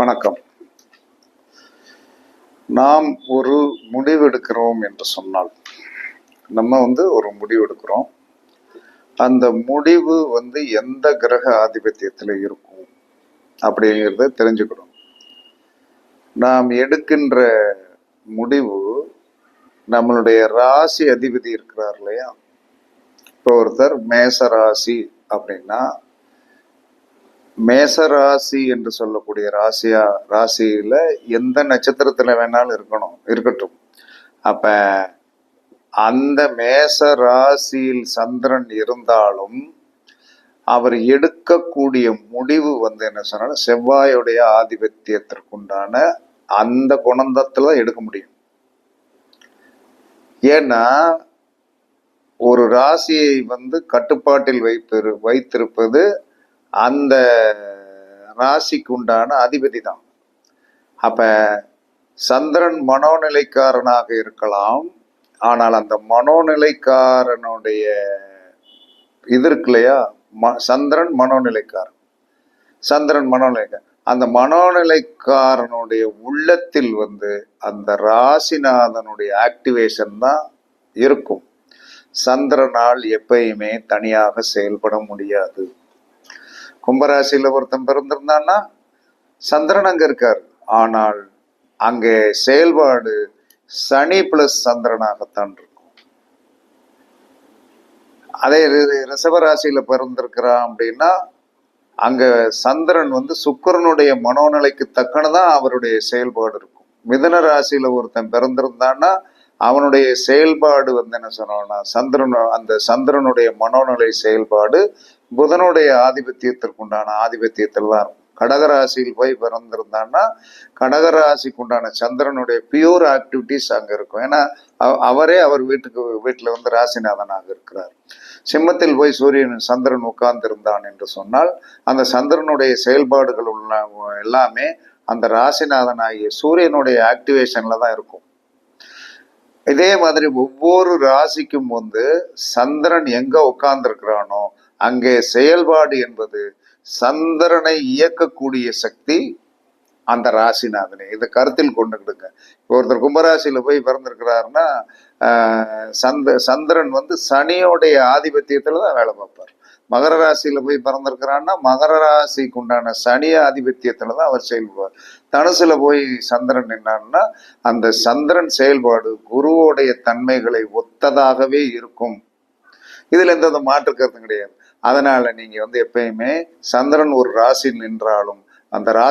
வணக்கம். நாம் ஒரு முடிவெடுக்கிறோம் என்று சொன்னால் நம்ம வந்து ஒரு முடிவெடுக்கிறோம். அந்த முடிவு வந்து எந்த கிரக ஆதிபத்தியத்தில் இருக்கும் அப்படிங்கிறத தெரிஞ்சுக்கணும். நாம் எடுக்கின்ற முடிவு நம்மளுடைய ராசி அதிபதி இருக்கிறார் இல்லையா? இப்போ ஒருத்தர் மேச ராசி அப்படின்னா மேச ராசி என்று சொல்லக்கூடிய ராசியா ராசியில எந்த நட்சத்திரத்துல வேணாலும் இருக்கணும் இருக்கட்டும். அப்ப அந்த மேச ராசியில் சந்திரன் இருந்தாலும் அவர் எடுக்கக்கூடிய முடிவு வந்து என்ன சொன்னாலும் செவ்வாயுடைய ஆதிபத்தியத்திற்குண்டான அந்த குணந்தத்துல எடுக்க முடியும். ஏன்னா ஒரு ராசியை வந்து கட்டுப்பாட்டில் வைப்பது வைத்திருப்பது அந்த ராசிக்கு உண்டான அதிபதி தான் அப்ப சந்திரன் மனோநிலைக்காரனாக இருக்கலாம். ஆனால் அந்த மனோநிலைக்காரனுடைய இது இருக்கு இல்லையா? ம சந்திரன் மனோநிலைக்காரன். சந்திரன் மனோநிலைக்காரன். அந்த மனோநிலைக்காரனுடைய உள்ளத்தில் வந்து அந்த ராசிநாதனுடைய ஆக்டிவேஷன் தான் இருக்கும். சந்திரனால் எப்பயுமே தனியாக செயல்பட முடியாது. கும்பராசியில ஒருத்தன் பிறந்திருந்தான்னா சந்திரன் அங்க இருக்கார். ஆனால் அங்கே செயல்பாடு சனி பிளஸ் சந்திரனாகத்தான் இருக்கும். அதே ரிசவராசியில் பிறந்திருக்கிறான் அப்படின்னா அங்க சந்திரன் வந்து சுக்கரனுடைய மனோநிலைக்கு தக்கனதான் அவருடைய செயல்பாடு இருக்கும். மிதன ராசியில் ஒருத்தன் பிறந்திருந்தான்னா அவனுடைய செயல்பாடு வந்து என்ன சொன்னோம்னா சந்திரன் அந்த சந்திரனுடைய மனோநிலை செயல்பாடு புதனுடைய ஆதிபத்தியத்திற்குண்டான ஆதிபத்தியத்தில் தான் இருக்கும். கடகராசியில் போய் பிறந்திருந்தான்னா கடகராசிக்கு உண்டான சந்திரனுடைய பியூர் ஆக்டிவிட்டிஸ் அங்கே இருக்கும். ஏன்னா அவ- அவரே அவர் வீட்டுக்கு வீட்டில் வந்து ராசிநாதனாக இருக்கிறார். சிம்மத்தில் போய் சூரியன் சந்திரன் உட்கார்ந்திருந்தான் என்று சொன்னால் அந்த சந்திரனுடைய செயல்பாடுகள் உள்ள எல்லாமே அந்த ராசிநாதன் ஆகிய சூரியனுடைய ஆக்டிவேஷன்ல தான் இருக்கும். இதே மாதிரி ஒவ்வொரு ராசிக்கும் வந்து சந்திரன் எங்க உட்கார்ந்துருக்கிறானோ அங்கே செயல்பாடு என்பது சந்திரனை இயக்கக்கூடிய சக்தி அந்த ராசிநாதனே. இதை கருத்தில் கொண்டுக்கிடுங்க இப்போ ஒருத்தர் கும்பராசியில போய் பிறந்திருக்கிறாருன்னா சந்த சந்திரன் வந்து சனியோடைய ஆதிபத்தியத்துல தான் வேலை பார்ப்பார். மகர ராசியில போய் பிறந்திருக்கிறான்னா மகர ராசிக்கு உண்டான சனி ஆதிபத்தியத்துல தான் அவர் செயல்படுவார். தனுசுல போய் சந்திரன் என்னான்னா அந்த சந்திரன் செயல்பாடு குருவோடைய தன்மைகளை ஒத்ததாகவே இருக்கும். இதுல எந்த வித மாற்று கருத்தும் கிடையாது. அதனால நீங்க வந்து எப்பயுமே சந்திரன் ஒரு ராசி நின்றாலும் அந்த ராசி